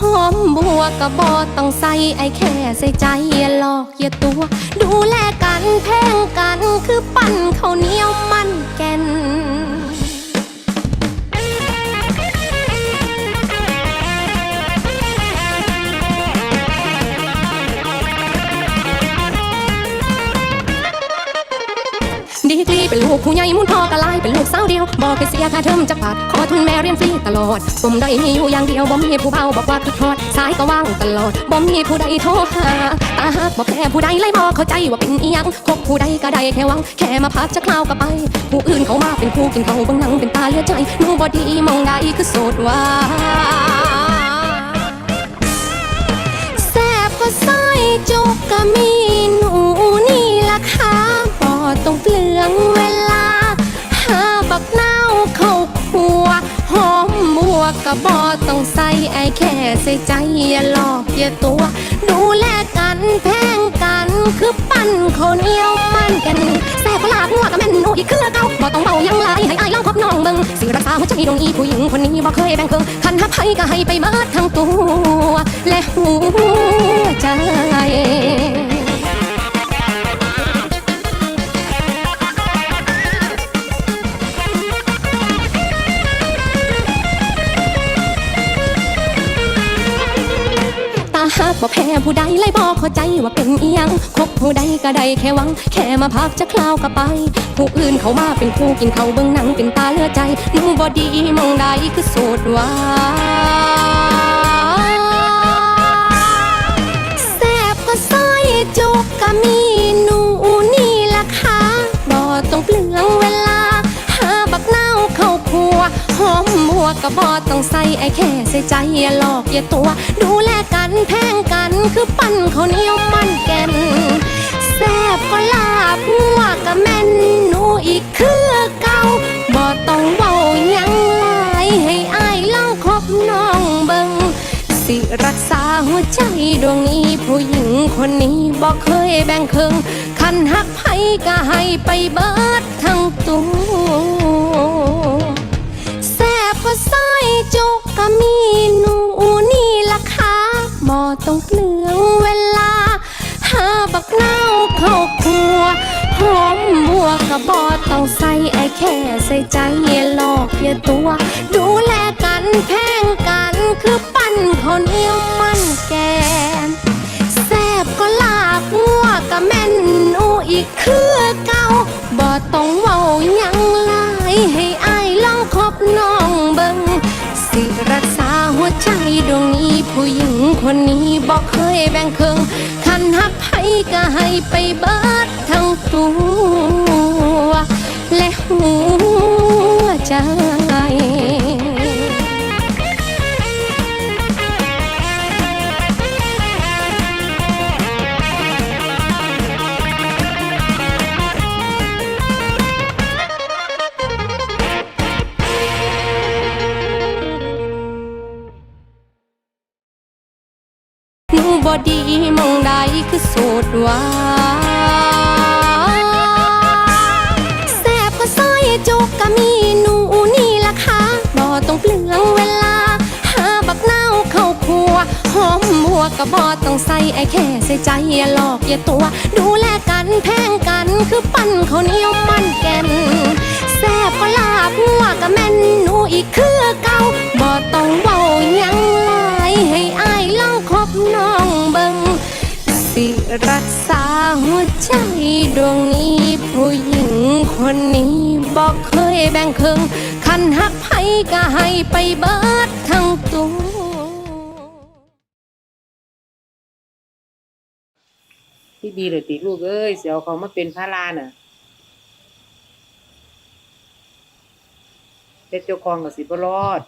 หอมบัวกระบอต้องใส่ไอแค่ใส่ใจอย่าหลอกอย่าตัว ดูแลกันแพงกันคือปั่น ผู้ใหญ่มุ่นพ่อกะลายเป็นลูกสาวเดียวบอกให้เสียค่าเทอมจากบาทขอทุนแม่เรียนฟรีตลอดผมได้มีอยู่อย่างเดียวบ่มีผู้เบาบอกว่าคือทอดสายก็ว่างตลอดบ่มีผู้ใดโทรหาตาหากบอกแค่ผู้ใดไล่บอกเข้าใจว่าเป็นอีหยังคบผู้ใดก็ได้แค่หวังแค่มาพักจะคลาวก็ไป ผู้อื่นเขามาเป็นคู่กินเขาบังหนังเป็นตาเลือดใจหนูบ่ดีมองได้คือโสดว่าแซบก็สร้จุกก็มี ก็บ่ต้องใส่ไอแค่ใส่ใจอย่าหลอกอย่าตัว ดูแลกันแพงกันคือปั้นข้าเหนียวมันกันแซ่บปลาหัวกับแม่นนูอีกคือเก่าบ่ต้องเบายังหลให้ไอายลองคบน้องเบิ่งสิรักษาหัวใจดวงอีผู้หญิงคนนี้บ่เคยแบ่งเคิงคันหักไผก็ให้ไปเบิดทั้งตัว และหัวใจ หากบ่แพ้ผู้ใดไล่บอกเข้าใจว่าเป็นเอียงคบผู้ใดก็ได้แค่หวัง แค่มาพักจะคลาวก็ไป ผู้อื่นเขามาเป็นคู่กินเขาเบิ่งหนังเป็นตาเลือใจหนูบ่ดีมองใดคือโสดว่าแซบก็ซอยจุกก็มีหนูนี่ล่ะค่ะบ่ต้องเปลืองเวลา หาบักเน่าเข้าครัวหอม บัวก็บ่ต้องใส่ไอ้แค่ใส่ใจอย่าหลอกอย่าตัว ดูแลกันแพงกันคือปั้นเขาเหนียวมันแกนแซ่บก็ลาบหัวก็แม่นหนูอีกคือเก่าบ่ต้องเว้ายังหลายให้อายลองคบน้องเบิงสิรักษาหัวใจดวงนี้ผู้หญิงคนนี้บอกเคยแบ่งครึ่งคันหักไผก็ให้ไปเบิดทั้งตัว ก็มีหนูนี่ล่ะค่ะบ่ต้องเปลืองเวลา หาบักเน่าเข้าครัวหอมบัวก็บ่ต้องใส่ไอ้แค่ใส่ใจอย่าหลอกอย่าตัว ดูแลกันแพงกันคือปั้นข้าวเหนียวมันแกนแซ่บก็ลาบงัวก็แม่นหนูอีกคือเก่าบ่ต้องเว้ายังหลายให้อายลองคบนอ คนนี้บอกเคยแบ่งครึ่งคันหักไผก็ให้ไปเบิดทั้งตัวและหัวใจ ดีมองใดคือโสดว่าแซบก็ซอยจุกก็มีหนูนี่ล่ะค่ะบ่ต้องเปลืองเวลา หาบักเน่าเข้าครัวหอมบัวก็บ่ต้องใส่ไอแค่ใส่ใจอย่าหลอกอย่าตัว ดูแลกันแพ สิรักษาหัวใจดวงนี้ ผู้หญิงคนนี้บอกเคยแบ่งครึ่งคันหักไผก็ให้ไปเบิดทั้งตัวที่ดีเลยติลูกเอ้ย เสียวเขามาเป็นพระลาน่ะเป็นเจ้าของกับสิบรอด